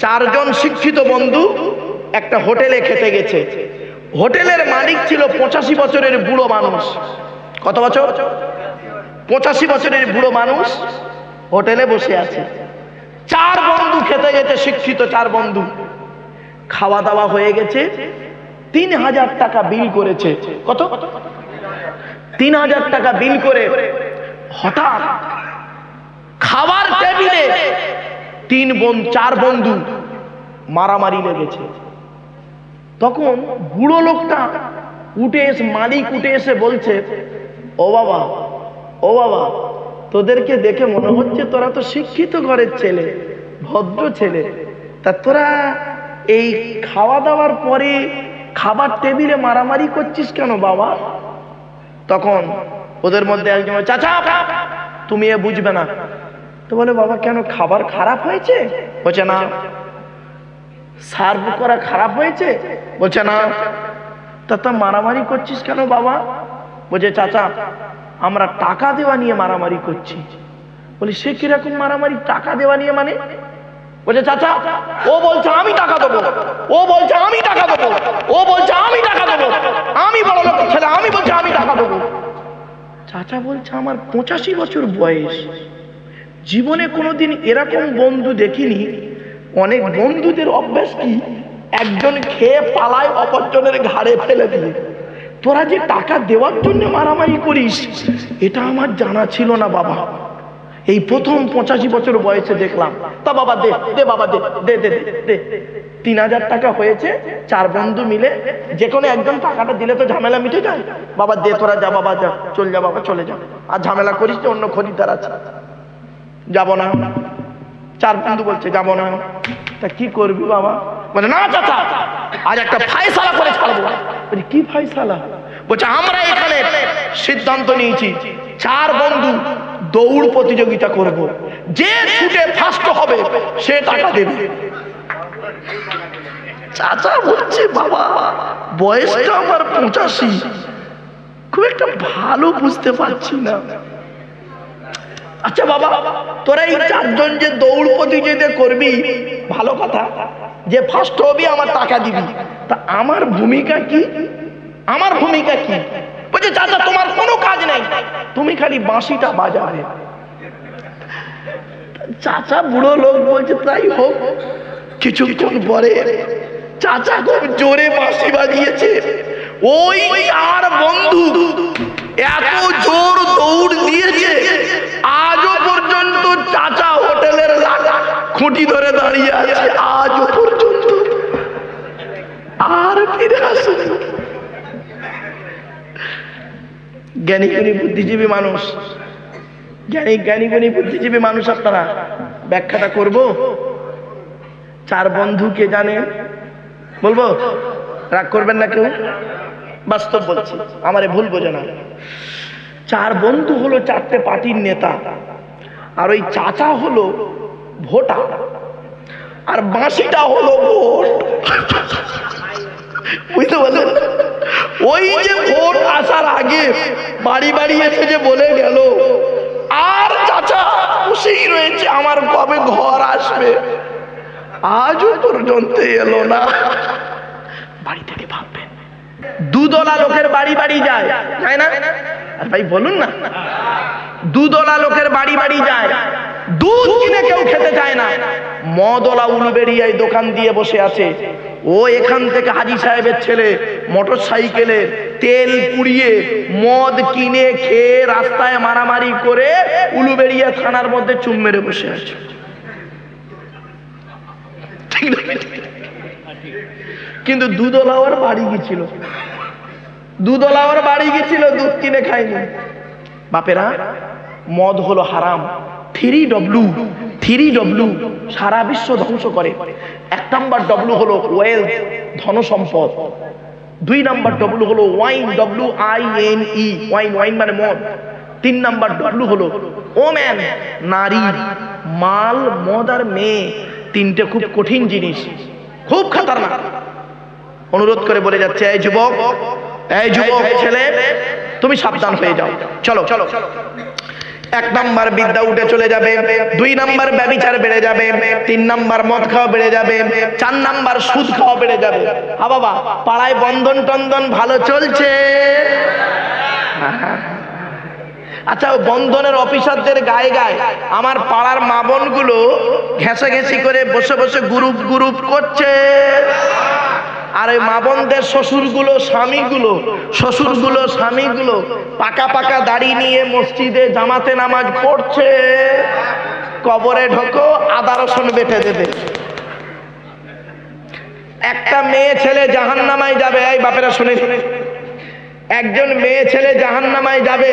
চারজন শিক্ষিত বন্ধু একটা হোটেলে খেতে গেছে। হোটেলের মালিক ছিল পঁচাশি বছরের বুড়ো মানুষ। কত বছর? পঁচাশি বছরের বুড়ো মানুষ হোটেলে বসে আছে। চার বন্ধু খেতে গেছে, শিক্ষিত চার বন্ধু। খাওয়া দাওয়া হয়ে গেছে, তিন হাজার টাকা বিল করেছে। কত? তিন হাজার টাকা বিল করে হঠাৎ খাবার টেবিলে তিন বোন চার বন্ধু মারামারি লেগেছে। তখন বুড়ো লোকটা উঠে এসে, মালিক উঠে এসে বলছে, ও বাবা ও বাবা, তোদেরকে দেখে মনে হচ্ছে তোরা তো শিক্ষিত ঘরের ছেলে, ভদ্র ছেলে। তা তোরা এই খাওয়া দাওয়ার পরে খাবার টেবিলে মারামারি করছিস কেন বাবা? তখন ওদের মধ্যে একজন চাচা, তুমি এ বুঝবে না। তো বলে, বাবা, কেন খাবার খারাপ হয়েছে? বলছে, না। সার্ভ করা খারাপ হয়েছে? বলছে, না। তা তা মারামারি করছিস কেন বাবা? বলছে, চাচা, আমরা টাকা দেওয়া নিয়ে মারামারি করছি। বলি, সে কীরকম মারামারি? টাকা দেওয়া নিয়ে মানে? বলছে, চাচা, ও বলছে, আমি টাকা দেবো। ও বলছে, আমি টাকা দেবো। ও বলছে, আমি টাকা দেবো। আমি বড় লোক ছেলে, আমি বলছি, আমি টাকা দেবো। চাচা বলছে, আমার পঁচাশি বছর বয়স। জীবনে কোনোদিন এরকম বন্ধু দেখিনি। অনেক বন্ধুদের অভ্যাস কি? একজন খেয়ে পালায় অপরজনের ঘাড়ে ফেলে দিয়ে। তোরা যে টাকা দেওয়ার জন্য মারামারি করিস এটা আমার জানা ছিল না বাবা। এই প্রথম পঁচাশি বছর বয়সে দেখলাম। তা বাবা দে দে বাবা দে দে দে দে, তিন হাজার টাকা হয়েছে চার বন্ধু মিলে যে কোনো একজন টাকাটা দিলে তো ঝামেলা মিটে যায়। বাবা দে তোরা যা বাবা যা চল যা বাবা চলে যা। আর ঝামেলা করিস অন্য খরিদ্দার আছে। যাব না। চার বন্ধু বলছে, যাব না। তা কি করবি বাবা? বলে, না চাচা, আজ একটা ফাইসালা করে ছাড়বো। কি ফাইসালা? বলছে, আমরা এখানে সিদ্ধান্ত নিয়েছি, চার বন্ধু দৌড় প্রতিযোগিতা করব। যে ছুটে ফার্স্ট হবে, সে টাকা দেবে। চাচা বলছে, বাবা, বয়সটা আমার পঁচাশি। খুব একটা ভালো বুঝতে পারছি না। আচ্ছা বাবা, তোরা এই চারজন যে দৌড় প্রতিযোগিতা করবি, ভালো কথা, যে ফার্স্ট হবি আমার টাকা দিবি, তা আমার ভূমিকা কি? আমার ভূমিকা কি? বলছে, চাচা, তোমার কোনো কাজ নেই, তুমি খালি বাঁশিটা বাজাবে। চাচা, বুড়ো লোক বলছে, তাই হোক, কিছুক্ষণ পরে চাচা খুব জোরে বাঁশি বাজিয়েছে। ওই আর বন্ধু এত জোর দৌড় দিয়েছে। আজও পর্যন্ত চাচা হোটেলের খুঁটি ধরে দাঁড়িয়ে আছে। আজও পর্যন্ত। আর ফিরে আসেনি। জ্ঞানী বুদ্ধিজীবী মানুষ। জ্ঞানী জ্ঞানী গুণী বুদ্ধিজীবী মানুষ আপনারা, ব্যাখ্যাটা করব? চার বন্ধু কে জানে? বলব? রাগ করবেন না কেউ? বাস্তব বলছি, আমারে ভুল বোঝে না। চার বন্ধু হলো চারটে পার্টির নেতা, আর ওই চাচা হলো ভোটা আর বাঁশিটা হলো ভোট। বুঝতে পারলেন? ওই যে ভোট আসার আগে বাড়ি বাড়ি এসে যে বলে গেল, আর চাচা, খুশিই রয়েছে আমার কবে ঘর আসবে। আজও পর্যন্ত এলো না। বাড়ি থেকে ভাববেন দুদলা লোকের বাড়ি বাড়ি যায়। তাই না? ভাই, বলুন না। দুদলা লোকের বাড়ি বাড়ি যায়। দুধ কিনে কেউ খেতে চায় না। মদলা উলুবেড়িয়ায় দোকান দিয়ে বসে আছে। ও এখান থেকে হাজি সাহেবের ছেলে মোটর সাইকেলে তেল পুড়িয়ে মদ কিনে খেয়ে রাস্তায় মারামারি করে উলুবেড়িয়া থানার মধ্যে চুম মেরে বসে আছে। কিন্তু দুধওয়ালাওয়ার বাড়ি গেছিল। দুধওয়ালাওয়ার বাড়ি গেছিল, দুধ কিনে খাইনি। বাপেরা, মদ হলো হারাম। থ্রি ডব্লু থ্রি ডব্লু সারা বিশ্ব ধ্বংস করে। এক নাম্বার ডব্লু হলো ওয়েলথ ধন সম্পদ। দুই নাম্বার ডব্লু হলো wine W I N E wine wine মানে মদ। তিন নাম্বার ডব্লু হলো ও ওম্যান নারী, মাল, মদ আর মেয়ে। তিনটে খুব কঠিন জিনিস। খুব খাতারনাক। অনুরোধ করে বলে যাচ্ছে, এই যুবক এই যুবক ছেলে, তুমি সাবধান হয়ে যাও। চলো চলো। এক নাম্বার বিদ্যা উঠে চলে যাবে, দুই নাম্বার ব্যবিচার বেড়ে যাবে, তিন নাম্বার মদ খাওয়া বেড়ে যাবে, চার নাম্বার সুদ খাওয়া বেড়ে যাবে। হা বাবা, পাড়ায় বন্ধন টন্দন ভালো চলছে? আচ্ছা বন্ধনের অফিসারদের গায়ে গায়ে আমার পাড়ার মা বোনগুলো ঘেঁষে ঘেঁষি করে বসে বসে গ্রুপ গ্রুপ করছে। আর ওই মা বোনদের শ্বশুরগুলো, স্বামীগুলো শ্বশুরগুলো, স্বামীগুলো পাকা পাকা দাড়ি নিয়ে মসজিদে জামাতে নামাজ পড়ছে। কবরে ঢোকো, আদা রসুন বেটে দেবে। একটা মেয়ে ছেলে জাহান নামায় যাবে, এই বাপেরা শুনে। শুনে একজন মেয়ে ছেলে জাহান নামায় যাবে,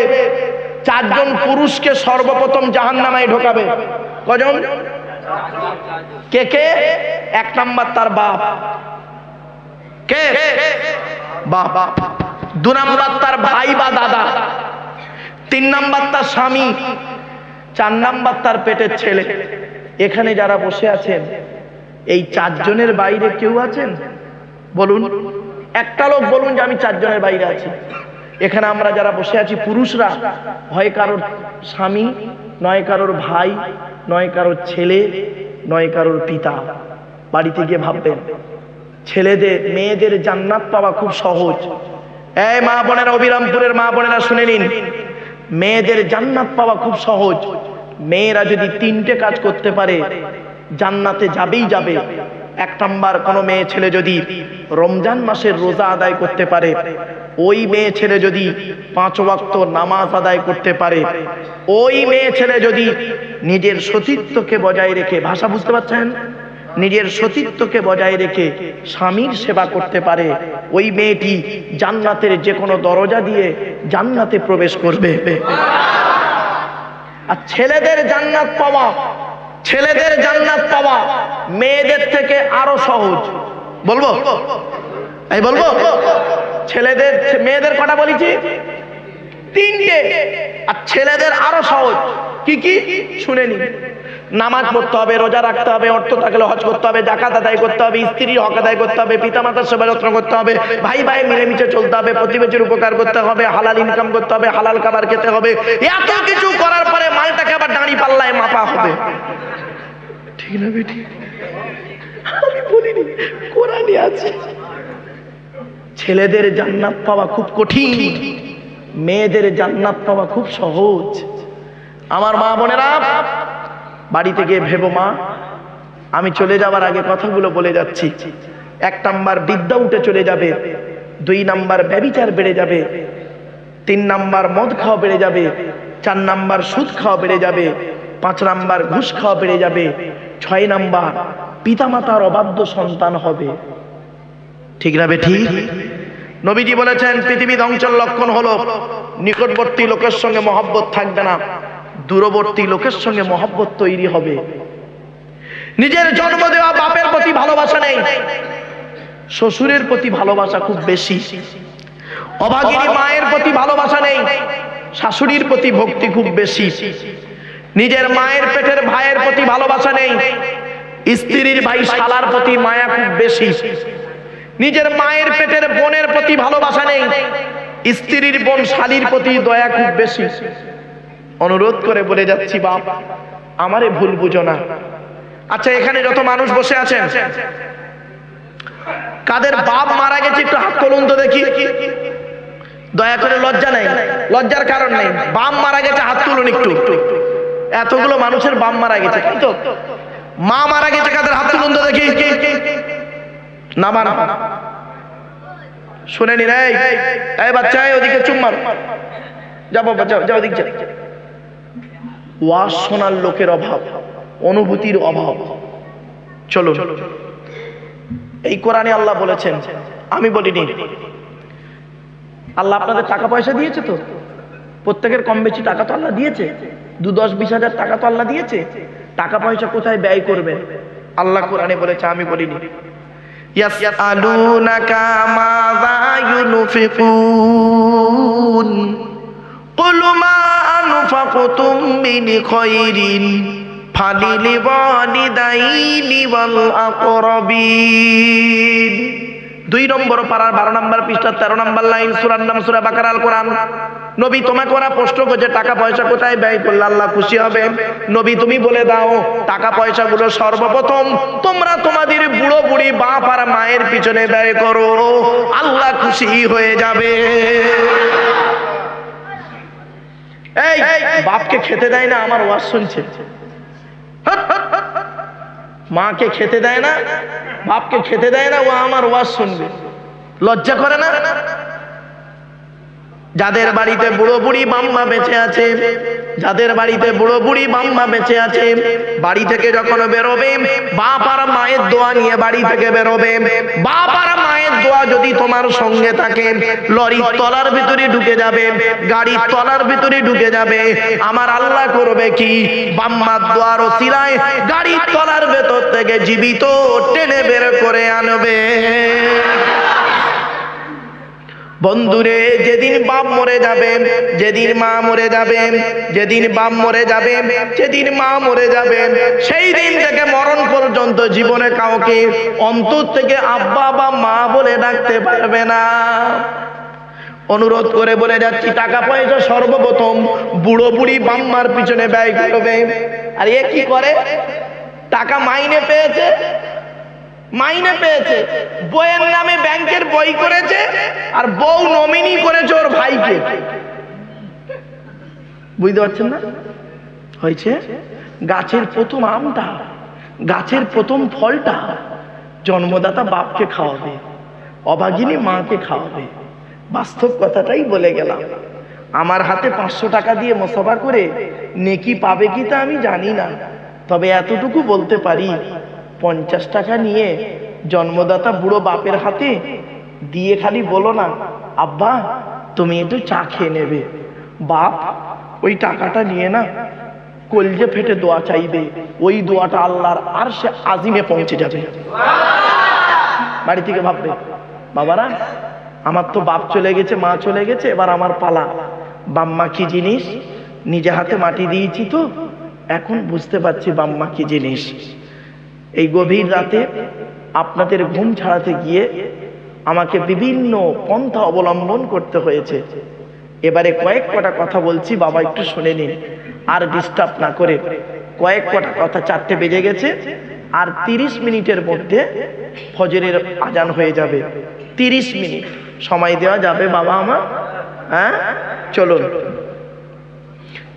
চারজন পুরুষকে সর্বপ্রথম জাহান নামায় ঢোকাবে। কজন? কে কে? এক নাম্বার তার বাপ। কে? বাপ। দু নাম্বার তার ভাই বা দাদা। তিন নাম্বার তার স্বামী। চার নাম্বার তার পেটের ছেলে। এখানে যারা বসে আছেন, এই চারজনের বাইরে কেউ আছেন? বলুন। একটা লোক বলুন যে, আমি চারজনের বাইরে আছি। এখানে আমরা যারা বসে আছি, পুরুষরা হয় কারোর স্বামী, নয় কারোর ভাই, নয় কারোর ছেলে, নয় কারোর পিতা। বাড়িতে গিয়ে ভাববেন ছেলেদের, মেয়েদের জান্নাত পাওয়া খুব সহজ। এই মা বোনেরা অবিরামপুরের মা বোনেরা শুনে নিন। মেয়েদের জান্নাত পাওয়া খুব সহজ। মেয়েরা যদি তিনটে কাজ করতে পারে, জান্নাতে যাবেই যাবে। এক নাম্বার, কোনো মেয়ে ছেলে যদি রমজান মাসের রোজা আদায় করতে পারে, ওই মেয়ে ছেলে যদি পাঁচ ওয়াক্ত নামাজ আদায় করতে পারে, ওই মেয়ে ছেলে যদি নিজের সতীত্বকে বজায় রেখে, ভাষা বুঝতে পারছেন? নিজের সতীত্বকে বজায় রেখে স্বামীর সেবা করতে পারে, ওই মেয়েটি জান্নাতের যে কোনো দরজা দিয়ে জান্নাতে প্রবেশ করবে। আর ছেলেদের জান্নাত পাওয়া, ছেলেদের জান্নাত পাওয়া মেয়েদের থেকে আরও সহজ। বলব? এই বলব? ছেলেদের, মেয়েদের কথা বলেছি? তিনটে। আর ছেলেদের আরও সহজ। কি কি? শুনে নি নামাজ পড়তে হবে, রোজা রাখতে হবে, অর্থ থাকলে হজ করতে হবে জাকাত আদায় করতে হবে স্ত্রীর হক আদায় করতে হবে, পিতামাতার সেবা যত্ন করতে হবে, ভাই ভাই মিলেমিশে চলতে হবে, প্রতিবেশীর উপকার করতে হবে, হালাল ইনকাম করতে হবে, হালাল খাবার খেতে হবে, এত কিছু করার পরে মালটাকে আবার দাঁড়ি পাল্লায় মাপা হবে। ঠিক না বেটি? আমি বলিনি কোরআনই আছে। ছেলেদের জান্নাত পাওয়া খুব কঠিন, মেয়েদের জান্নাত পাওয়া খুব সহজ। আমার মা বোনেরা বাড়িতে গিয়ে ভেবো মা, আমি চলে যাওয়ার আগে কথাগুলো বলে যাচ্ছি। এক নাম্বার বিদ্যা উঠে চলে যাবে, দুই নাম্বার ব্যবিচার বেড়ে যাবে, তিন নাম্বার মদ খাওয়া বেড়ে যাবে, চার নাম্বার সুদ খাওয়া বেড়ে যাবে, পাঁচ নাম্বার ঘুষ খাওয়া বেড়ে যাবে, ছয় নাম্বার পিতামাতার অবাধ্য সন্তান হবে। ঠিক না ঠিক? নবীজি বলেছেন, পৃথিবী ধ্বংসের লক্ষণ হলো, নিকটবর্তী লোকের সঙ্গে মহব্বত থাকবে না। দূরবর্তী লোকের সঙ্গে মহব্বত তৈরি হবে। নিজের জন্ম দেওয়া বাপের প্রতি ভালোবাসা নেই। শ্বশুরের প্রতি ভালোবাসা খুব বেশি। অভাগিনী মায়ের প্রতি ভালোবাসা নেই। শাশুড়ির প্রতি ভক্তি খুব বেশি। নিজের মায়ের পেটের ভাইয়ের প্রতি ভালোবাসা নেই। স্ত্রীর ভাই শালার প্রতি মায়া খুব বেশি। নিজের মায়ের পেটের বোনের প্রতি ভালোবাসা নেই। স্ত্রীর বোন শালির প্রতি দয়া খুব বেশি। অনুরোধ করে বলে যাচ্ছি, বাপ, আমারে ভুল বুঝো না। আচ্ছা এখানে যত মানুষ বসে আছেন, কাদের বাপ মারা গেছে একটু হাত তুলুন তো দেখি। দয়া করে লজ্জা নেই, লজ্জার কারণ নেই। বাম মারা গেছে, হাত তুলুন একটু। এতগুলো মানুষের বাম মারা গেছে তো? মা মারা গেছে, কাদের হাত তুলুন তো দেখি। না মানা শুনে নি রে। এই বাচ্চা ওদিকে চুম মার। যাব যাও যাও ওদিক যাও ওয়াজ শোনার লোকের অভাব, অনুভূতির অভাব। চলো এই কোরআনে আল্লাহ বলেছেন, আমি বলিনি, আল্লাহ আপনাদের টাকা পয়সা দিয়েছে তো? প্রত্যেকের কম বেশি টাকা তো আল্লাহ দিয়েছে। দু দশ বিশ হাজার টাকা তো আল্লাহ দিয়েছে। টাকা পয়সা কোথায় ব্যয় করবেন? আল্লাহ কোরআনে বলেছে, আমি বলিনি। ইয়াসআলুনাকা মাযা ইউনফিকুন। কুল মা أنفقتم من خير فللوالدين والأقربين দুই নম্বর পাড়ার বারো নম্বর পৃষ্ঠা তেরো নম্বর লাইন সুরার নাম সুরা বাকার আল কোরআন নবী তোমাকে ওরা প্রশ্ন করছে টাকা পয়সা কোথায় ব্যয় করলে আল্লাহ খুশি হবে নবী তুমি বলে দাও টাকা পয়সাগুলো সর্বপ্রথম তোমরা তোমাদের বুড়ো বুড়ি বাপ আর মায়ের পিছনে ব্যয় করো আল্লাহ খুশি হয়ে যাবে এই, বাপকে খেতে দেয় না, আমার ওয়াজ শুনছে। মাকে খেতে দেয় না, বাপকে খেতে দেয় না, ও আমার ওয়াজ শুনবে লজ্জা করে না যাদের বাড়িতে বুড়ো বুড়ি বাম্মা বেঁচে আছে, যাদের বাড়িতে বুড়ো বুড়ি বাম্মা বেঁচে আছে, বাড়ি থেকে যখন বেরোবে, বাপ আর মায়ের দোয়া নিয়ে বাড়ি থেকে বেরোবে। বাপ আর মায়ের দোয়া যদি তোমার সঙ্গে থাকে, লরির তলার ভিতরে ঢুকে যাবে, গাড়ির তলার ভিতরে ঢুকে যাবে। আমার আল্লাহ করবে কি? বাম্মার দোয়ার ওসিলায় গাড়ির তলার ভেতর থেকে জীবিত টেনে বের করে আনবে। বন্ধুরে, যেদিন বাপ মরে যাবে, যেদিন মা মরে যাবে, যেদিন বাপ মরে যাবে, যেদিন মা মরে যাবে, সেই দিন থেকে মরণ পর্যন্ত জীবনে কাউকে অন্তর থেকে আব্বা বা মা বলে ডাকতে পারবে না। অনুরোধ করে বলে যাচ্ছি, টাকা পয়সা সর্বপ্রথম বুড়ো বুড়ি বাম্মার পিছনে ব্যয় করবে। আর এ কি করে? টাকা মাইনে পেয়েছে? মাইনে পেয়েছে। বইয়ের নামে ব্যাংকের বই করেছে আর বউ নমিনি করেছে ওর ভাইকে। বুঝতে পারছেন না? হয়েছে? গাছের প্রথম আমটা, গাছের প্রথম ফলটা জন্মদাতা বাপকে খাওয়াবে, অভাগিনী মাকে খাওয়াবে। বাস্তব কথাটাই বলে গেলাম। আমার হাতে পাঁচশো টাকা দিয়ে মোসাফা করে নেকি পাবে কি তা আমি জানি না। তবে এতটুকু বলতে পারি পঞ্চাশ টাকা নিয়ে জন্মদাতা বুড়ো বাপের হাতে দিয়ে খালি বলো না, আব্বা, তুমি একটু চা খেয়ে নেবে। বাপ, ওই টাকাটা নিয়ে না, কলজে ফেটে দোয়া চাইবে। ওই দোয়াটা আল্লাহর আর সে আজিমে পৌঁছে যাবে। বাড়ি থেকে ভাববে, বাবারা, আমার তো বাপ চলে গেছে, মা চলে গেছে, এবার আমার পালা। বাম্মা কি জিনিস? নিজে হাতে মাটি দিয়েছি তো, এখন বুঝতে পারছি বাম্মা কি জিনিস। এই গভীর রাতে আপনাদের ঘুম ছাড়াতে গিয়ে আমাকে বিভিন্ন পন্থা অবলম্বন করতে হয়েছে। এবারে কয়েক কটা কথা বলছি, বাবা একটু শুনে নিন। আর ডিস্টার্ব না করে কয়েক কটা কথা চারটে বেজে গেছে আর তিরিশ মিনিটের মধ্যে ফজরের আজান হয়ে যাবে। তিরিশ মিনিট। সময় দেওয়া যাবে বাবা আমার। হ্যাঁ? চলুন।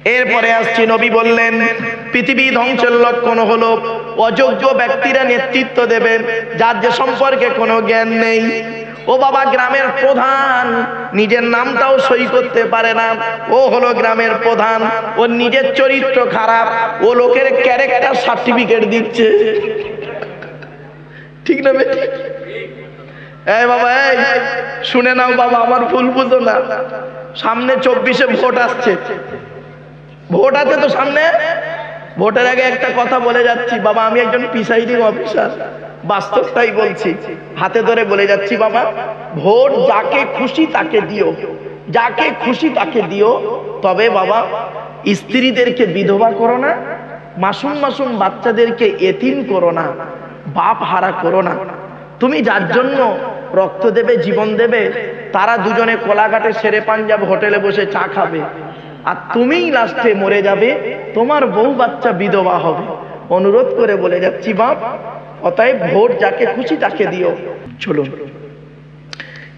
এরপরে আসছি নবী বললেন, পৃথিবী ধ্বংসের লক্ষণ হলো অযোগ্য ব্যক্তিরা নেতৃত্ব দেবে যার যে সম্পর্কে কোনো জ্ঞান নেই। ও বাবা, গ্রামের প্রধান নিজের নামটাও সই করতে পারে না। ও হলো গ্রামের প্রধান, ও নিজের চরিত্র খারাপ, ও লোকের ক্যারেক্টার সার্টিফিকেট দিচ্ছে। ঠিক না বেটি? এই বাবা, এই, শুনে নাও বাবা, আমার ভুল বুঝো না। সামনে চব্বিশে ভোট আসছে। ভোট আছে তো সামনে? ভোটের আগে একটা কথা বলে যাচ্ছি, বাবা, আমি একজন প্রিসাইডিং অফিসার বাস্তবটাই বলছি। হাতে ধরে বলে যাচ্ছি, বাবা, ভোট যাকে খুশি তাকে দিও। যাকে খুশি তাকে দিও। তবে বাবা, স্ত্রীদেরকে বিধবা করো না, মাসুম মাসুম বাচ্চাদেরকে এতিম করো না, বাপ হারা করো না। তুমি যার জন্য রক্ত দেবে, জীবন দেবে, তারা দুজনে কোলাঘাটে সেরে পাঞ্জাব হোটেলে বসে চা খাবে। আর তুমিই লাস্টে মরে যাবে, তোমার বউ বাচ্চা বিধবা হবে। অনুরোধ করে বলে যাচ্ছি, বাপ, অতএব ভোট যাকে খুশি তাকে দিও। চলুন।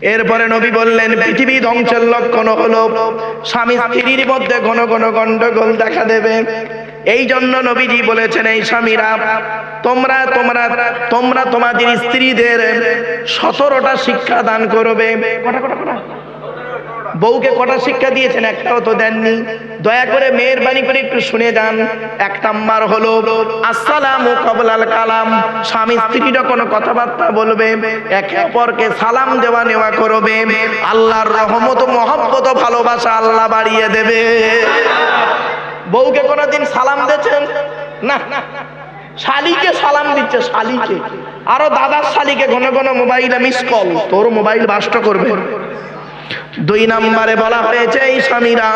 এরপরে নবী বললেন, পৃথিবী ধ্বংসের লক্ষণ হলো, স্বামী স্ত্রীর মধ্যে ঘন ঘন গন্ডগোল দেখা দেবে। এই জন্য নবীজি বলেছেন, এই স্বামীরা, তোমরা তোমরা তোমরা তোমাদের স্ত্রীদের সতেরোটা শিক্ষা দান করবে। কটা কটা কটা? বউকে কটা শিক্ষা দিয়েছেন একটাও তো দেননি। দয়া করে মেহরবানি করে একটু শুনে যান। এক নাম্বার হলো, আসসালামু কবলাল কালাম। স্বামী স্ত্রী যখন কথাবার্তা বলবে, একে অপরকে সালাম দেওয়া নেওয়া করবে। আল্লাহর রহমত মহব্বত ভালোবাসা আল্লাহ বাড়িয়ে দেবে। বউকে কোনোদিন সালাম দিয়েছেন? না। শালিকে সালাম দিচ্ছে, শালিকে। আরও দাদার শালিকে ঘন ঘন মোবাইলে মিস কল তোর মোবাইল বাস্ট করবে। দুই নম্বরে বলা হয়েছে, এই স্বামীরা,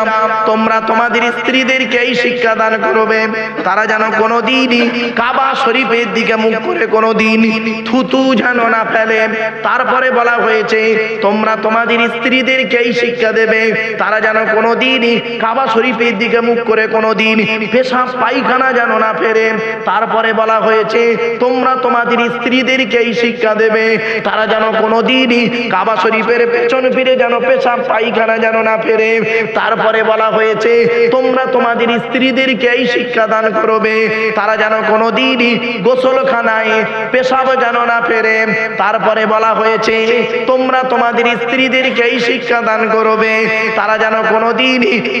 তোমরা তোমাদের স্ত্রীদেরকে এই শিক্ষা দান করবে। তারা যেন কোনো দিনই কাবা শরীফের দিকে মুখ করে কোনো দিন থুতু যেন না ফেলে। তারপরে বলা হয়েছে, তোমরা তোমাদের স্ত্রীদেরকে এই শিক্ষা দেবে। তারা যেন কোনো দিনই কাবা শরীফের দিকে মুখ করে কোনো দিন পেশাব পায়খানা যেন না ফেরে তারপরে বলা হয়েছে, তোমরা তোমাদের স্ত্রীদেরকে এই শিক্ষা দেবে। তারা যেন কোনো দিনই কাবা শরীফের পেছন ফিরে যেন পেশাব পায়খানা যেন না ফেরে। তারপরে বলা হয়েছে, তোমরা তোমাদের স্ত্রীদেরকে এই শিক্ষা দান করবে। তারা যেন কোনো দিন গোসলখানায় পেশাব যেন না ফেরে। তারপরে বলা হয়েছে, তোমরা তোমাদের স্ত্রীদেরকে এই শিক্ষা দান করবে। তারা যেন কোনো দিন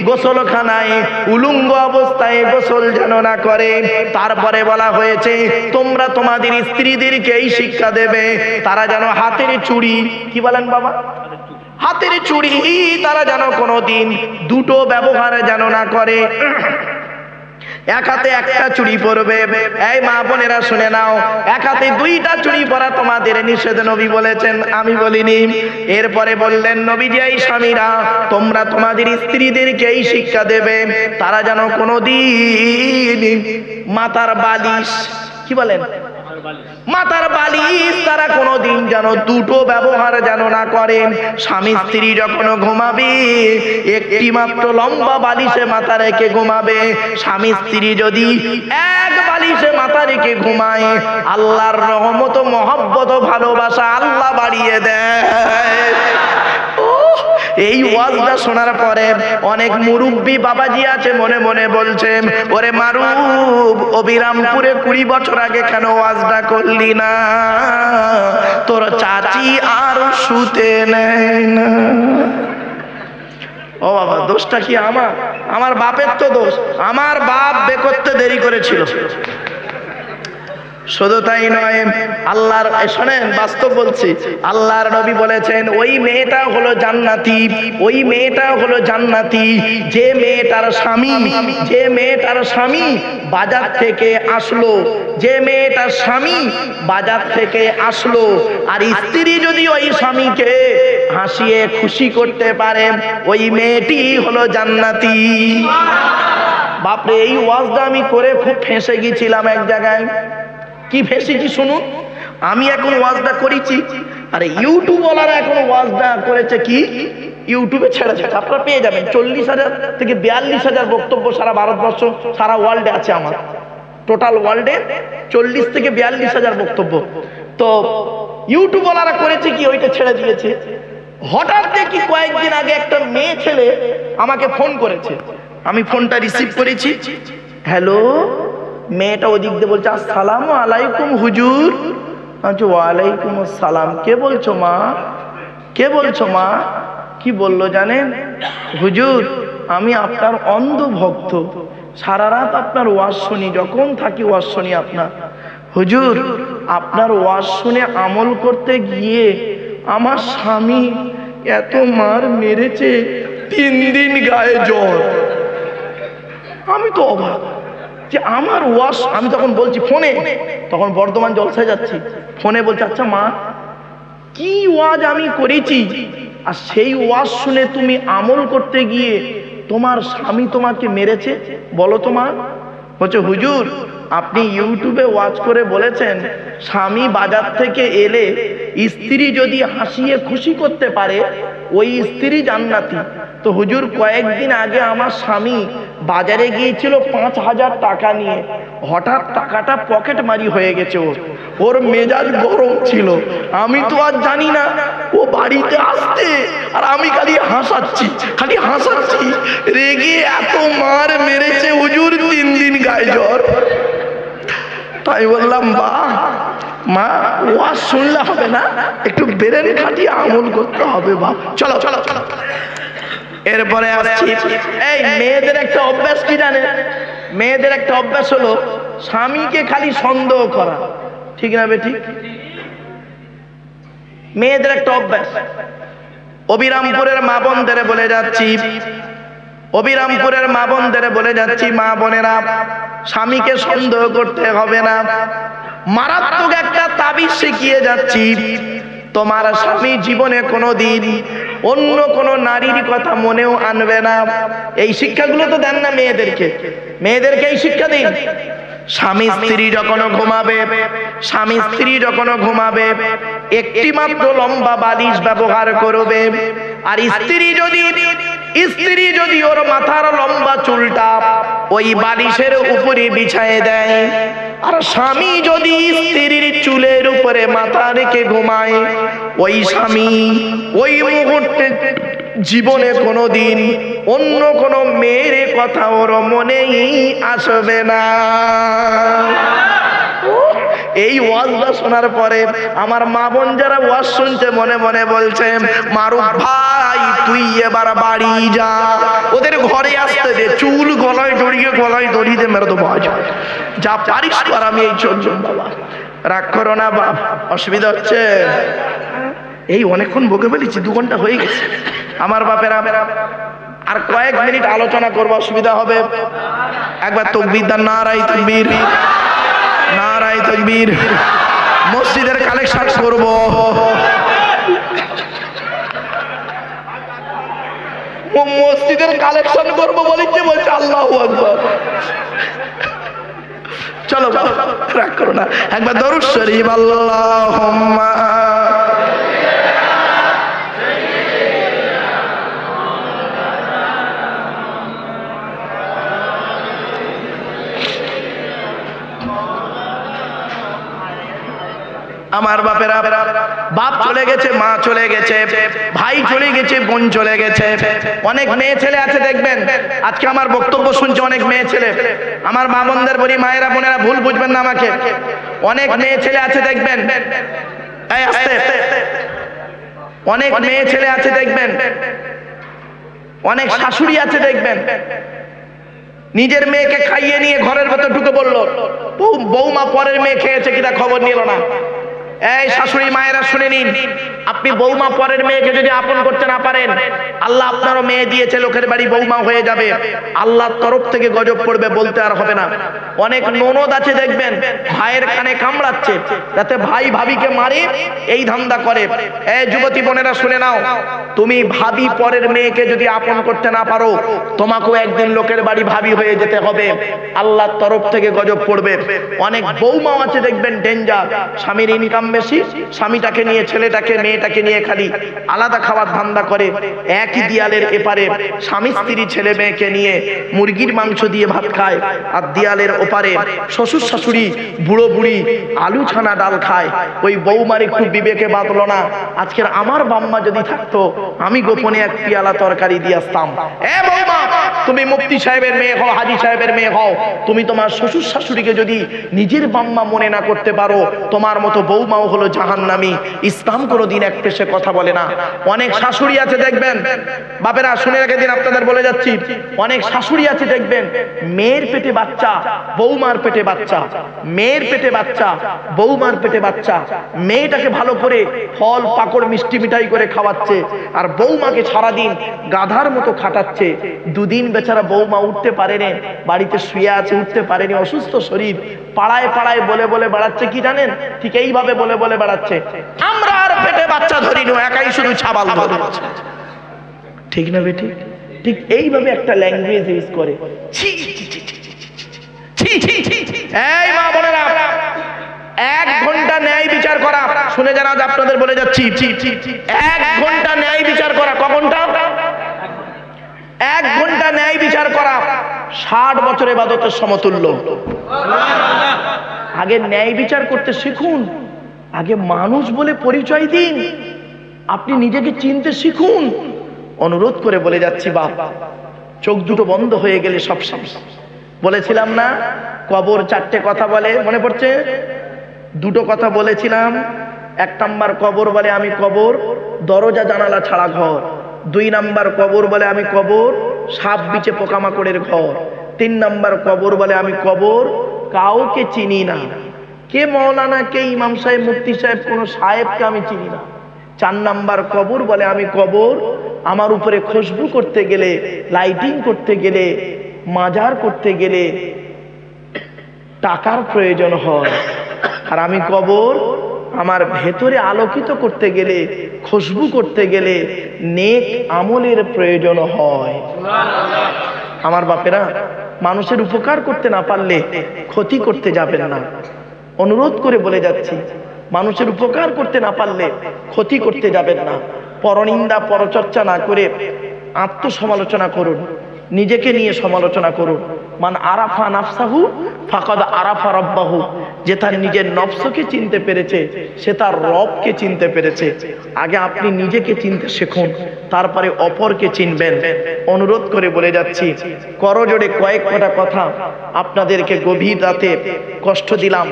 গোসলখানায় উলুঙ্গ অবস্থায় গোসল যেন না করে। তারপরে বলা হয়েছে, তোমরা তোমাদের স্ত্রীদেরকে এই শিক্ষা দেবে। তারা যেন হাতের চুড়ি কি বলেন বাবা? হাতের চুড়ি, তারা যেন কোনো দিন দুটো ব্যবহার যেন না করে। এক হাতে একটা চুড়ি পরবে। এই মা বোনেরা, শুনে নাও। এক হাতে দুইটা চুড়ি পরা তোমাদের নিষেধ নবী বলেছেন, আমি বলিনি। এরপরে বললেন, নবীজি, এই স্বামীরা, তোমরা তোমাদের স্ত্রীদেরকে এই শিক্ষা দেবে। তারা যেন কোনো দিন মাথার বালিশ, কি বলেন? মাথার বালিশ তারা কোনোদিন যেন দুটো ব্যবহার যেন না করেন স্বামী স্ত্রী যখন ঘুমাবে, একটি মাত্র লম্বা বালিশে মাথা রেখে ঘুমাবে। স্বামী স্ত্রী যদি এক বালিশে মাথা রেখে ঘুমায়, আল্লাহর রহমত মহব্বত ভালোবাসা আল্লাহ বাড়িয়ে দেয়। এই ওয়াজটা শোনার পরে অনেক মুরব্বী বাবাজি আছে, মনে মনে বলছে, ওরে মারুব, অবিরামপুরে কুড়ি বছর আগে কেন ওয়াজটা করলি না? তোর চাচি আর শুতে নেয় না। ও বাবা, দোষটা কি আমার? আমার বাপের তো দোষ। আমার বাপ বে করতে দেরি করেছিল। শুধু তাই নয়, আল্লাহর শোনেন, বাস্তব বলছি, আল্লাহর নবী বলেছেন, ওই মেয়েটা হলো জান্নাতি, ওই মেয়েটা হলো জান্নাতি, যে মেয়েটার স্বামী, যে মেয়েটার স্বামী বাজার থেকে আসলো, যে মেয়েটার স্বামী বাজার থেকে আসলো, আর স্ত্রী যদি ওই স্বামীকে হাসিয়ে খুশি করতে পারে, ওই মেয়েটি হলো জান্নাতি। বাপরে, এই ওয়াজটা আমি করে খুব ফেঁসে গেছিলাম এক জায়গায়। কি ফেসেছি শুনুন। আমি এখন ওয়াজটা করেছি। আরে ইউটিউবওয়ালারা এখন ওয়াজটা করেছে কি? ইউটিউবে ছেড়ে যাচ্ছে আপনারা পেয়ে যাবেন। চল্লিশ হাজার থেকে বিয়াল্লিশ হাজার বক্তব্য সারা ভারতবর্ষ, সারা ওয়ার্ল্ডে আছে আমার। টোটাল ওয়ার্ল্ডে চল্লিশ থেকে বিয়াল্লিশ হাজার বক্তব্য। তো ইউটিউবওয়ালারা করেছে কি? ওইটা ছেড়ে দিয়েছে। হঠাৎ দেখি কয়েকদিন আগে একটা মেয়ে ছেলে আমাকে ফোন করেছে। আমি ফোনটা রিসিভ করেছি। হ্যালো? মেয়েটা ওদিক দিয়ে বলছে আসসালাম আলাইকুম হুজুর। বলছি, ওয়ালাইকুম আসসালাম। কে বলছো মা? কে বলছো মা? কি বলল জানেন? হুজুর আমি আপনার অন্ধ ভক্ত। সারা রাত আপনার ওয়াজ শুনি যখন থাকি ওয়াজ শুনি আপনার। হুজুর আপনার ওয়াজ শুনে আমল করতে গিয়ে আমার স্বামী এত মার মেরেছে তিন দিন গায়ে জ্বর। আমি তো অবাক। যে আমার ওয়াশ, আমি তখন বলছি ফোনে, তখন বর্ধমান জলসায় যাচ্ছি। ফোনে বলছে আচ্ছা মা, কি ওয়াজ আমি করেছি? আর সেই ওয়াজ শুনে তুমি আমল করতে গিয়ে তোমার স্বামী তোমাকে মেরেছে? বলো তোমার বলছে, হুজুর, আপনি ইউটিউবে ওয়াচ করে বলেছেন, স্বামী বাজার থেকে এলে স্ত্রী যদি হাসিয়ে খুশি করতে পারে, ওই স্ত্রী জান্নাতি। তো হুজুর কয়েকদিন আগে আমার স্বামী বাজারে গিয়েছিল পাঁচ হাজার টাকা নিয়ে। হঠাৎ টাকাটা পকেট মারি হয়ে গেছে ওর। ওর মেজাজ গরম ছিল। আমি তো আর জানি না, ও বাড়িতে আসতে আর আমি খালি হাসাচ্ছি খালি হাসাচ্ছি। রেগে এত মার মেরেছে হুজুর, তিন দিন গায়ে জ্বর। তাই বললাম বা মা ওয়াজ শুনলে হবে না। একটু বেরেন খাটিয়ে আমল করতে হবে বা চলো চলো চলো। এরপরে আসছি। এই মেয়েদের একটা অভ্যাস কি জানে মেয়েদের একটা অভ্যাস হলো স্বামীকে খালি সন্দেহ করা। ঠিক না বে ঠিক মেয়েদের একটা অভ্যাস। অবিরামপুরের মা বোনদের বলে যাচ্ছি। অবিরামপুরের মা বোনদের বলে যাচ্ছি, মা বোনেরা, স্বামীকে সন্দেহ করতে হবে না। মারাত্মক একটা তাবিজ শিখিয়ে যাচ্ছি। তোমার স্বামী জীবনে কোনো দিন অন্য কোনো নারীর কথা মনেও আনবে না। এই শিক্ষাগুলো তো দেন না মেয়েদেরকে। মেয়েদেরকে এই শিক্ষা দিন। স্বামী স্ত্রী যখন ঘুমাবে, স্বামী স্ত্রী যখন ঘুমাবে, একটি মাত্র লম্বা বালিশ ব্যবহার করবে। আর স্ত্রী যদি স্ত্রী যদি ওর মাথার লম্বা চুলটা ওই বালিশের উপরে বিছায় দেয় আর স্বামী যদি স্ত্রীর চুলের উপরে মাথা রেখে ঘুমায়, ওই স্বামী ওই মুহূর্তে জীবনে কোনো দিন অন্য কোনো মেয়ের কথা ওর মনেই আসবে না। এই ওয়াজটা শোনার পরে আমার মা বোন যারা ওয়াজ শুনছে, মনে মনে বলছে মারু ভাই, তুই এবার বাড়ি যা। ওদের ঘরে আসতে দে, চুল গলায় জড়িয়ে গলায় দড়িয়ে দে, মেরে তো বাজ যা পারিস কর আমি এই চলছো বাবা। রাগ করো না বাপ, অসুবিধা হচ্ছে। এই অনেকক্ষণ বকে ফেলেছি, দু ঘণ্টা হয়ে গেছে। আমার বাপেরা, আর কয়েক মিনিট আলোচনা করব, অসুবিধা হবে। একবার তকবির দান নারাই তকবির। নারাই তকবীর। মসজিদের কালেকশন করব। মসজিদের কালেকশন করব বলেছে বলছে? আল্লাহ আকবার। চলো, রাগ করো না। একবার দরুদ শরীফ, আল্লাহুম্মা আমার বাপেরা, বাপ চলে গেছে, মা চলে গেছে, ভাই চলে গেছে, বোন চলে গেছে। অনেক মেয়ে ছেলে আছে, দেখবেন? আজকে আমার বক্তব্য শুনছে অনেক মেয়ে ছেলে। আমার মা বলি, মায়েরা, বোনেরা, ভুল বুঝবেন না আমাকে। অনেক মেয়ে ছেলে আছে, দেখবেন? অনেক মেয়ে ছেলে আছে, দেখবেন? অনেক শাশুড়ি আছে, দেখবেন? নিজের মেয়েকে খাইয়ে নিয়ে ঘরের ভেতর ঢুকে বউ- বৌমা পরের মেয়ে খেয়েছে কিনা খবর নিল না। এই শাশুড়ি মায়েরা শুনে নিন, আপনি বৌমা পরের মেয়েকে যদি আপন করতে না পারেন, আল্লাহ আপনারও মেয়ে দিয়েছে, লোকের বাড়ি বৌমা হয়ে যাবে। আল্লাহর তরফ থেকে গজব পড়বে বলতে আর হবে না। অনেক ননদ আছে দেখবেন, ভাইয়ের কানে কামড়াচ্ছে, যাতে ভাই ভাবিকে মারে, এই ধান্দা করে। এই যুবতী বোনেরা শুনে নাও, তুমি ভাবি পরের মেয়েকে যদি আপন করতে না পারো, তোমাকেও একদিন লোকের বাড়ি ভাবি হয়ে যেতে হবে। আল্লাহর তরফ থেকে গজব পড়বে। অনেক বৌমাও আছে দেখবেন ডেঞ্জার স্বামীর ইনকাম বেশি স্বামীটাকে নিয়ে, ছেলেটাকে, মেয়েটাকে নিয়ে খালি আলাদা খাওয়ার ধান্দা করে। একই দিয়ালের এপারে স্বামী, স্ত্রী, ছেলে, মেয়েকে নিয়ে মুরগির মাংস দিয়ে ভাত খায় আর দিয়ালের ওপারে শ্বশুর, শাশুড়ি, বুড়ো, বুড়ি আলু ছানা ডাল খায়। ওই বৌমার একটু বিবেকে বাঁধলো না, আজকের আমার বাম্মা যদি থাকতো, আমি গোপনে এক পিয়ালা তরকারি দিয়ে আসতাম। বৌমা, তুমি মুফতি সাহেবের মেয়ে হও, হাজি সাহেবের মেয়ে হও। তুমি তোমার শ্বশুর, শাশুড়িকে যদি নিজের বাম্মা মনে না করতে পারো, তোমার মতো বৌমাও হলো জাহান্নামী। ইসলাম কোনোদিন এক পেশে কথা বলে না। অনেক শাশুড়ি আছে, দেখবেন। বাপেরা, শুনে রেখে দিন, আপনাদের বলে যাচ্ছি। অনেক শাশুড়ি আছে, দেখবেন। মেয়ের পেটে বাচ্চা, বৌমার পেটে বাচ্চা। মেয়ের পেটে বাচ্চা, বৌমার পেটে বাচ্চা। মেয়েটাকে ভালো করে ফল, পাকড়, মিষ্টি মিঠাই করে খাওয়াচ্ছে। আর বৌমাকে সারাদিন গাধার মতো খাটাচ্ছে। দুদিন বেচারা বৌমা উঠতে পারেনি, বাড়িতে শুয়ে আছে, উঠতে পারেনি, অসুস্থ শরীর। পাড়ায় পাড়ায় বলে বলে বেড়াচ্ছে কি জানেন ঠিক এইভাবে বলে বলে বেড়াচ্ছে আমরা আর পেটে বাচ্চা ধরিনি একাই শুধু ছাবাল ঠিক না বেটি ঠিক এইভাবে একটা ল্যাঙ্গুয়েজ ইউজ করে ছি এই মা বোনেরা এক ঘণ্টা ন্যায় বিচার করা শুনে যারা আপনাদের বলে যাচ্ছি এক ঘণ্টা ন্যায় বিচার করা কখনটা এক ঘণ্টা ন্যায় বিচার করা ষাট বছর এবাদতের সমতুল্য। আগে ন্যায় বিচার করতে শিখুন, আগে মানুষ বলে পরিচয় দিন, আপনি নিজেকে চিনতে শিখুন। অনুরোধ করে বলে যাচ্ছি, বাপ, চোখ দুটো বন্ধ হয়ে গেলে সব শেষ। বলেছিলাম না, কবর চারটে কথা বলে, মনে পড়ছে? দুটো কথা বলেছিলাম, এক নাম্বার কবর বলে আমি কবর, দরজা জানালা ছাড়া ঘর। দুই নাম্বার কবর বলে আমি কবর, সাপ বিচে পোকামাকড়ের ঘর। তিন নাম্বার কবর বলে আমি কবর, কাউকে চিনি না। কে মৌলানা, কে ইমাম সাহেব, মুফতি সাহেব, কোন সাহেবকে আমি চিনি না। চার নাম্বার কবর বলে আমি কবর, আমার উপরে খুশবু করতে গেলে, লাইটিং করতে গেলে, মাজার করতে গেলে টাকার প্রয়োজন হয়। আর আমি কবর আমার ভেতরে আলোকিত করতে গেলে, খুশবু করতে গেলে নেক আমলের প্রয়োজন হয়। আমার বাপেরা, মানুষের উপকার করতে না পারলে ক্ষতি করতে যাবেন না। অনুরোধ করে বলে যাচ্ছি, মানুষের উপকার করতে না পারলে ক্ষতি করতে যাবেন না। পরনিন্দা, পরচর্চা না করে আত্মসমালোচনা করুন। নিজেকে নিয়ে সমালোচনা করুন। মান আরাফা নাফসাহু, ফাকাদ আরাফা রব্বাহু। যে তার নিজের নফসকে চিনতে পেরেছে, সে তার রবকে চিনতে পেরেছে। আগে আপনি নিজেকে চিনতে শিখুন, তারপরে অপরকে চিনবেন। অনুরোধ করে বলে যাচ্ছি করজোড়ে কয়েক কটা কথা। আপনাদেরকে গভীর রাতে কষ্ট দিলাম,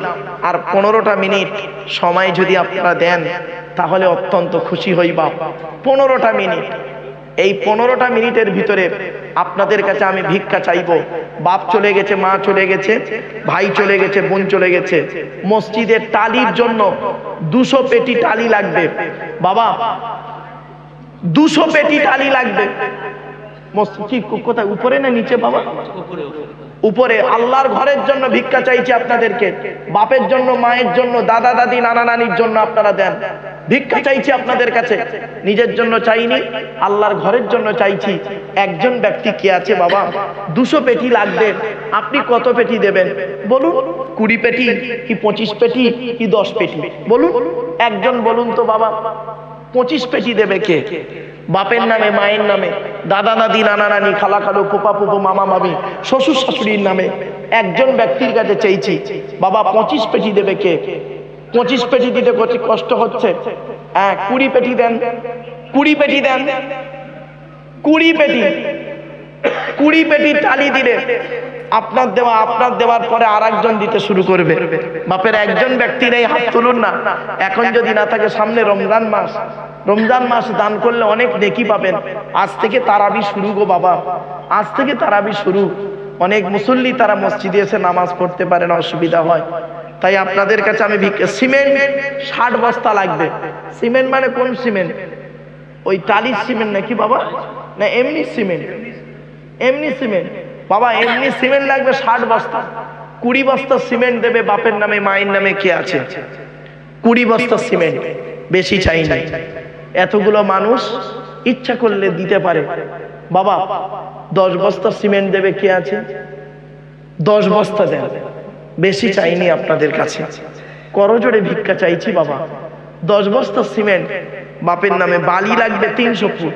আর পনেরোটা মিনিট সময় যদি আপনারা দেন, তাহলে অত্যন্ত খুশি হইবা। পনেরোটা মিনিট এই পনেরোটা মিনিটের ভিতরে আপনাদের কাছে আমি ভিক্ষা চাইব। বাপ চলে গেছে, মা চলে গেছে, ভাই চলে গেছে, বোন চলে গেছে। মসজিদের টালির জন্য দুশো পেটি টালি লাগবে। বাবা, দুশো পেটি টালি লাগবে। মসজিদ কোথায়, উপরে না নিচে বাবা? উপরে। আল্লাহর ঘরের জন্য ভিক্ষা চাইছি আপনাদেরকে। বাপের জন্য, মায়ের জন্য, দাদা, দাদি, নানা, নানির জন্য আপনারা দেন। ভিক্ষা চাইছি আপনাদের কাছে। নিজের জন্য চাইনি, আল্লাহর ঘরের জন্য চাইছি। একজন ব্যক্তি কে আছে বাবা? দুশো পেটি লাগবে। আপনি কত পেটি দেবেন? বলুন, কুড়ি পেটি, কি পঁচিশ পেটি, কি দশ পেটি? বলুন, একজন বলুন তো বাবা, পঁচিশ পেটি দেবে কে? বাপের নামে, মায়ের নামে। দাদা দাদি নানা নানি, খালা খালো পোপা পোপো মামা মামি, শ্বশুর শাশুড়ির নামে একজন ব্যক্তির কাছে চেয়েছি, বাবা, পঁচিশ পেটি দেবে কে? পঁচিশ পেটি দিতে কষ্ট হচ্ছে? হ্যাঁ কুড়ি পেটি দেন, কুড়ি পেটি দেন, কুড়ি পেটি। কুড়ি পেটি টালি দিলে আপনার দেওয়া, আপনার দেওয়ার পরে আর দিতে শুরু করবে। বাপের একজন ব্যক্তি নেই, হাত তুলুন না। এখন যদি না থাকে সামনে রমজান মাস। রমজান মাস দান করলে অনেক নেকি পাবেন। আজ থেকে তারাবি শুরু গো বাবা। আজ থেকে তারাবি শুরু। অনেক মুসল্লি তারা মসজিদে এসে নামাজ পড়তে পারেন, অসুবিধা হয়। তাই আপনাদের কাছে আমি সিমেন্ট ষাট বস্তা লাগবে। সিমেন্ট মানে কোন সিমেন্ট? ওই টালির সিমেন্ট নাকি বাবা? না, এমনি সিমেন্ট। এমনি সিমেন্ট। বাবা, এমনি সিমেন্ট লাগবে ষাট বস্তা। কুড়ি বস্তা সিমেন্ট দেবে বাপের নামে, মায়ের নামে কে আছে? কুড়ি বস্তা সিমেন্ট, বেশি চাই নাই। এতগুলো মানুষ ইচ্ছা করলে দিতে পারে। বাবা, দশ বস্তা সিমেন্ট দেবে কে আছে? দশ বস্তা দেন। বেশি চাইনি আপনাদের কাছে। করজোড়ে ভিক্ষা চাইছি বাবা। দশ বস্তা সিমেন্ট, বাপের নামে বালি লাগবে তিনশো ফুট।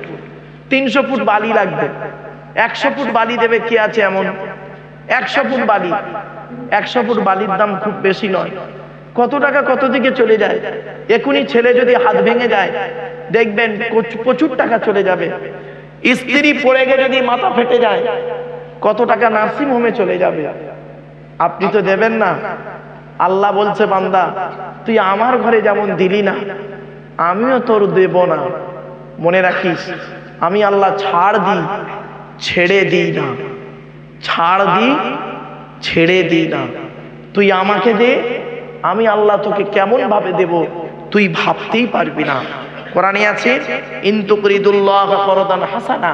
তিনশো ফুট বালি লাগবে। একশো ফুট বালি দেবে, কে আছে এমন? একশো ফুট বালি। একশো ফুট বালির দাম খুব বেশি নয়। কত টাকা কত দিকে চলে যায়? এখনই ছেলে যদি হাত ভেঙে যায়, দেখবেন প্রচুর- টাকা চলে যাবে। স্ত্রী পড়ে গিয়ে যদি মাথা ফেটে যায়, কত টাকা নার্সিং হোমে চলে যাবে? আপনি তো দেবেন না। আল্লাহ বলছে, বান্দা, তুই আমার ঘরে যেমন দিলি না, আমিও তোর দেব না। মনে রাখিস, আমি আল্লাহ ছাড় দিই। ছেড়ে দিই না। ছাড় দিই ছেড়ে দিই না। তুই আমাকে দে, আমি আল্লাহ তোকে কেমন ভাবে দেব, তুই ভাবতেই পারবি না। কোরআনে আছে ইনতুকরিদুল্লাহ করদান হাসানা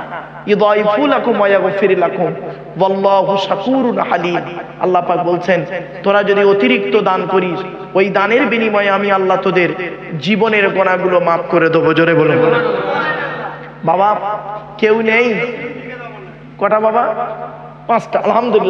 আল্লাহ পাক বলছেন, তোরা যদি অতিরিক্ত দান করিস, ওই দানের বিনিময়ে আমি আল্লাহ তোদের জীবনের গোনাগুলো মাফ করে দেবো। জোরে বলে বাবা, কেউ নেই কটা বাবা? পাঁচটা আলহামদুলিল্লাহ।